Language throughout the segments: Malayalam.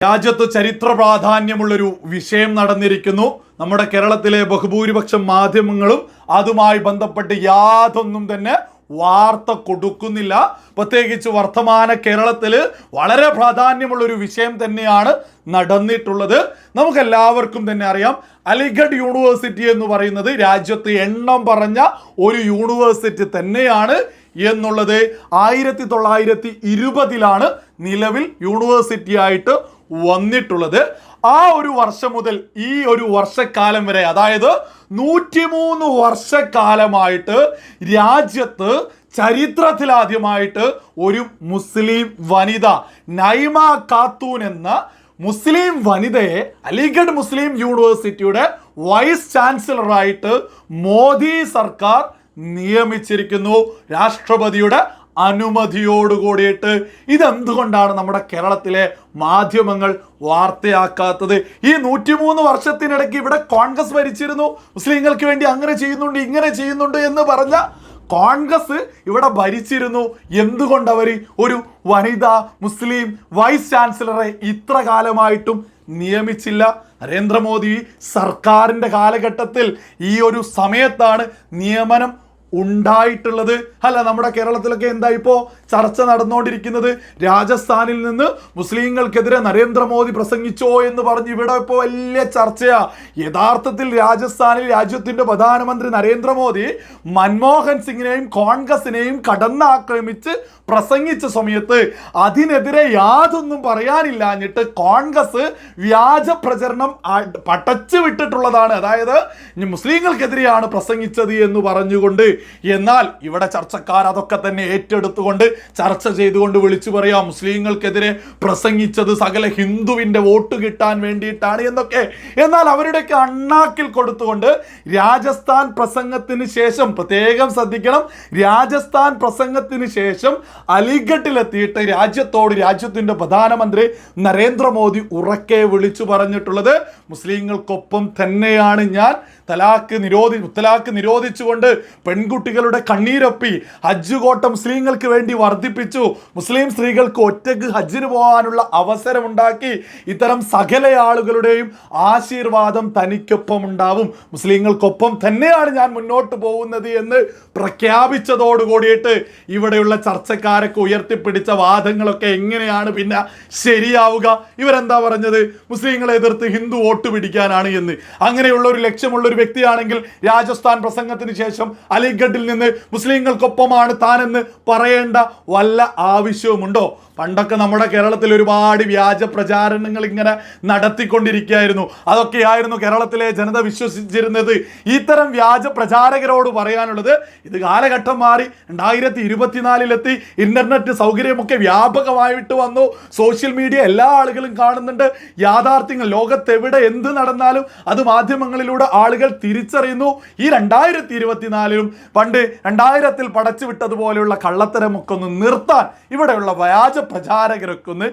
രാജ്യത്ത് ചരിത്ര പ്രാധാന്യമുള്ളൊരു വിഷയം നടന്നിരിക്കുന്നു. നമ്മുടെ കേരളത്തിലെ ബഹുഭൂരിപക്ഷം മാധ്യമങ്ങളും അതുമായി ബന്ധപ്പെട്ട് യാതൊന്നും തന്നെ വാർത്ത കൊടുക്കുന്നില്ല. പ്രത്യേകിച്ച് വർത്തമാന കേരളത്തിൽ വളരെ പ്രാധാന്യമുള്ള ഒരു വിഷയം തന്നെയാണ് നടന്നിട്ടുള്ളത്. നമുക്കെല്ലാവർക്കും തന്നെ അറിയാം അലിഗഡ് യൂണിവേഴ്സിറ്റി എന്ന് പറയുന്നത് രാജ്യത്ത് എണ്ണം പറഞ്ഞ ഒരു യൂണിവേഴ്സിറ്റി തന്നെയാണ് എന്നുള്ളത്. ആയിരത്തി തൊള്ളായിരത്തി ഇരുപതിലാണ് നിലവിൽ യൂണിവേഴ്സിറ്റി ആയിട്ട് വന്നിട്ടുള്ളത്. ആ ഒരു വർഷം മുതൽ ഈ ഒരു വർഷക്കാലം വരെ അതായത് നൂറ്റിമൂന്ന് വർഷക്കാലമായിട്ട് രാജ്യത്ത് ചരിത്രത്തിലാദ്യമായിട്ട് ഒരു മുസ്ലിം വനിത നൈമ ഖാത്തൂൻ എന്ന മുസ്ലിം വനിതയെ അലിഗഡ് മുസ്ലിം യൂണിവേഴ്സിറ്റിയുടെ വൈസ് ചാൻസലറായിട്ട് മോദി സർക്കാർ നിയമിച്ചിരിക്കുന്നു. രാഷ്ട്രപതിയുടെ അനുമതിയോടുകൂടിയിട്ട്. ഇതെന്തുകൊണ്ടാണ് നമ്മുടെ കേരളത്തിലെ മാധ്യമങ്ങൾ വാർത്തയാക്കാത്തത്? ഈ നൂറ്റിമൂന്ന് വർഷത്തിനിടയ്ക്ക് ഇവിടെ കോൺഗ്രസ് ഭരിച്ചിരുന്നു. മുസ്ലിങ്ങൾക്ക് വേണ്ടി അങ്ങനെ ചെയ്യുന്നുണ്ട് ഇങ്ങനെ ചെയ്യുന്നുണ്ട് എന്ന് പറഞ്ഞ കോൺഗ്രസ് ഇവിടെ ഭരിച്ചിരുന്നു. എന്തുകൊണ്ട് അവർ ഒരു വനിതാ മുസ്ലിം വൈസ് ചാൻസലറെ ഇത്ര കാലമായിട്ടും നിയമിച്ചില്ല? നരേന്ദ്രമോദി സർക്കാരിന്റെ കാലഘട്ടത്തിൽ ഈ ഒരു സമയത്താണ് നിയമനം ഉണ്ടായിട്ടുള്ളത്. അല്ല നമ്മുടെ കേരളത്തിലൊക്കെ എന്താ ഇപ്പോൾ ചർച്ച നടന്നുകൊണ്ടിരിക്കുന്നത് രാജസ്ഥാനിൽ നിന്ന് മുസ്ലിങ്ങൾക്കെതിരെ നരേന്ദ്രമോദി പ്രസംഗിച്ചോ എന്ന് പറഞ്ഞ് ഇവിടെ ഇപ്പോൾ വലിയ ചർച്ചയാ. യഥാർത്ഥത്തിൽ രാജസ്ഥാനിൽ രാജ്യത്തിന്റെ പ്രധാനമന്ത്രി നരേന്ദ്രമോദി മൻമോഹൻ സിംഗിനെയും കോൺഗ്രസിനെയും കടന്നാക്രമിച്ച് പ്രസംഗിച്ച സമയത്ത് അതിനെതിരെ യാതൊന്നും പറയാനില്ലാഞ്ഞിട്ട് കോൺഗ്രസ് വ്യാജ പ്രചരണം പടച്ചു വിട്ടിട്ടുള്ളതാണ് അതായത് മുസ്ലിങ്ങൾക്കെതിരെയാണ് പ്രസംഗിച്ചത് എന്ന് പറഞ്ഞുകൊണ്ട് എന്നാൽ ഇവിടെ ചർച്ചക്കാർ അതൊക്കെ തന്നെ ഏറ്റെടുത്തുകൊണ്ട് ചർച്ച ചെയ്തുകൊണ്ട് വിളിച്ചു പറയാം മുസ്ലിങ്ങൾക്കെതിരെ പ്രസംഗിച്ചത് സകല ഹിന്ദുവിന്റെ വോട്ട് കിട്ടാൻ വേണ്ടിയിട്ടാണ് എന്നൊക്കെ. എന്നാൽ അവരുടെയൊക്കെ അണ്ണാക്കിൽ കൊടുത്തുകൊണ്ട് രാജസ്ഥാൻ പ്രസംഗത്തിന് ശേഷം പ്രത്യേകം ശ്രദ്ധിക്കണം രാജസ്ഥാൻ പ്രസംഗത്തിന് ശേഷം അലിഗഡിലെത്തിയിട്ട് രാജ്യത്തോട് രാജ്യത്തിന്റെ പ്രധാനമന്ത്രി നരേന്ദ്രമോദി ഉറക്കെ വിളിച്ചു പറഞ്ഞിട്ടുള്ളത് മുസ്ലിങ്ങൾക്കൊപ്പം തന്നെയാണ് ഞാൻ. തലാക്ക് നിരോധി മുത്തലാക്ക് നിരോധിച്ചുകൊണ്ട് പെൺകുട്ടികളുടെ കണ്ണീരൊപ്പി ഹജ്ജ് കോട്ടം മുസ്ലിങ്ങൾക്ക് വേണ്ടി വർദ്ധിപ്പിച്ചു. മുസ്ലിം സ്ത്രീകൾക്ക് ഒറ്റയ്ക്ക് ഹജ്ജിന് പോകാനുള്ള അവസരമുണ്ടാക്കി. ഇത്തരം സകല ആളുകളുടെയും ആശീർവാദം തനിക്കൊപ്പം ഉണ്ടാവും മുസ്ലിങ്ങൾക്കൊപ്പം തന്നെയാണ് ഞാൻ മുന്നോട്ട് പോകുന്നത് എന്ന് പ്രഖ്യാപിച്ചതോട് കൂടിയിട്ട് ഇവിടെയുള്ള ചർച്ചക്കാരൊക്കെ ഉയർത്തിപ്പിടിച്ച വാദങ്ങളൊക്കെ എങ്ങനെയാണ് പിന്നെ ശരിയാവുക? ഇവരെന്താ പറഞ്ഞത്? മുസ്ലിങ്ങളെ എതിർത്ത് ഹിന്ദു വോട്ട് പിടിക്കാനാണ് എന്ന്. അങ്ങനെയുള്ള ഒരു ലക്ഷ്യമുള്ള ഒരു വ്യക്തിയാണെങ്കിൽ രാജസ്ഥാൻ പ്രസംഗത്തിന് ശേഷം അലിഗഡിൽ നിന്ന് മുസ്ലിങ്ങൾക്കൊപ്പമാണ് താനെന്ന് പറയേണ്ട വല്ല ആവശ്യവുമുണ്ടോ? പണ്ടൊക്കെ നമ്മുടെ കേരളത്തിൽ ഒരുപാട് വ്യാജ പ്രചാരണങ്ങൾ ഇങ്ങനെ നടത്തിക്കൊണ്ടിരിക്കുകയായിരുന്നു. അതൊക്കെയായിരുന്നു കേരളത്തിലെ ജനത വിശ്വസിച്ചിരുന്നത്. ഇത്തരം വ്യാജ പ്രചാരകരോട് പറയാനുള്ളത് ഇത് കാലഘട്ടം മാറി രണ്ടായിരത്തി ഇരുപത്തിനാലിലെത്തി ഇന്റർനെറ്റ് സൗകര്യമൊക്കെ വ്യാപകമായിട്ട് വന്നു. സോഷ്യൽ മീഡിയ എല്ലാ ആളുകളും കാണുന്നുണ്ട്. യാഥാർത്ഥ്യങ്ങൾ ലോകത്തെവിടെ എന്ത് നടന്നാലും അത് മാധ്യമങ്ങളിലൂടെ ആളുകൾ തിരിച്ചറിയുന്നു. ഈ രണ്ടായിരത്തി ഇരുപത്തിനാലിലും പണ്ട് രണ്ടായിരത്തിൽ പടച്ചു വിട്ടതുപോലെയുള്ള കള്ളത്തരമൊക്കെ ഒന്ന് നിർത്താൻ ഇവിടെയുള്ള വ്യാജ പ്രചാരകരൊക്കെ ഒന്ന്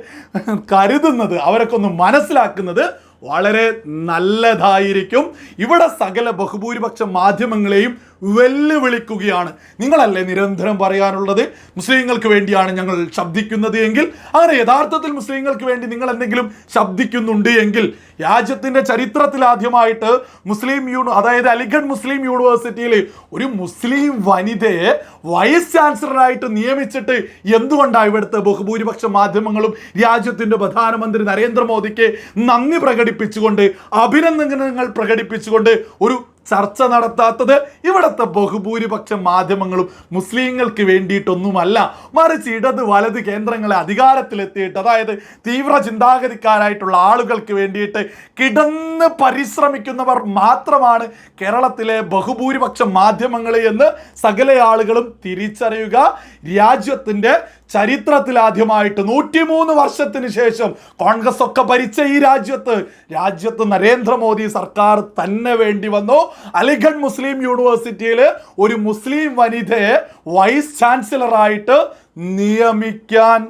കരുതുന്നത് അവരൊക്കെ ഒന്ന് മനസ്സിലാക്കുന്നത് വളരെ നല്ലതായിരിക്കും. ഇവിടെ സകല ബഹുഭൂരിപക്ഷ മാധ്യമങ്ങളെയും വെല്ലുവിളിക്കുകയാണ്. നിങ്ങളല്ലേ നിരന്തരം പറയാനുള്ളത്? മുസ്ലിങ്ങൾക്ക് വേണ്ടിയാണ് ഞങ്ങൾ ശബ്ദിക്കുന്നത് എങ്കിൽ അങ്ങനെ യഥാർത്ഥത്തിൽ മുസ്ലിങ്ങൾക്ക് വേണ്ടി നിങ്ങൾ എന്തെങ്കിലും ശബ്ദിക്കുന്നുണ്ട് എങ്കിൽ രാജ്യത്തിന്റെ ചരിത്രത്തിൽ ആദ്യമായിട്ട് മുസ്ലിം യൂണി അതായത് അലിഗഡ് മുസ്ലിം യൂണിവേഴ്സിറ്റിയിൽ ഒരു മുസ്ലിം വനിതയെ വൈസ് ചാൻസലറായിട്ട് നിയമിച്ചിട്ട് എന്തുകൊണ്ടാണ് ഇവിടുത്തെ ബഹുഭൂരിപക്ഷ മാധ്യമങ്ങളും രാജ്യത്തിന്റെ പ്രധാനമന്ത്രി നരേന്ദ്രമോദിക്ക് നന്ദി പ്രകടിപ്പിച്ചുകൊണ്ട് അഭിനന്ദനങ്ങൾ പ്രകടിപ്പിച്ചുകൊണ്ട് ഒരു ചർച്ച നടത്താത്തത് ഇവിടുത്തെ ബഹുഭൂരിപക്ഷം മാധ്യമങ്ങളും മുസ്ലിങ്ങൾക്ക് വേണ്ടിയിട്ടൊന്നുമല്ല. മറിച്ച് ഇടത് വലത് കേന്ദ്രങ്ങളെ അധികാരത്തിലെത്തിയിട്ട് അതായത് തീവ്ര ചിന്താഗതിക്കാരായിട്ടുള്ള ആളുകൾക്ക് വേണ്ടിയിട്ട് കിടന്ന് പരിശ്രമിക്കുന്നവർ മാത്രമാണ് കേരളത്തിലെ ബഹുഭൂരിപക്ഷം മാധ്യമങ്ങൾ എന്ന് സകല ആളുകളും തിരിച്ചറിയുക. രാജ്യത്തിന്റെ ചരിത്രത്തിൽ ആദ്യമായിട്ട് നൂറ്റിമൂന്ന് വർഷത്തിന് ശേഷം കോൺഗ്രസ് ഒക്കെ ഭരിച്ച ഈ രാജ്യത്ത് രാജ്യത്ത് നരേന്ദ്രമോദി സർക്കാർ തന്നെ വേണ്ടി വന്നു. അലിഗഡ് മുസ്ലിം യൂണിവേഴ്സിറ്റിയിൽ ഒരു മുസ്ലിം വനിതയെ വൈസ് ചാൻസലറായിട്ട് നിയമിക്കാൻ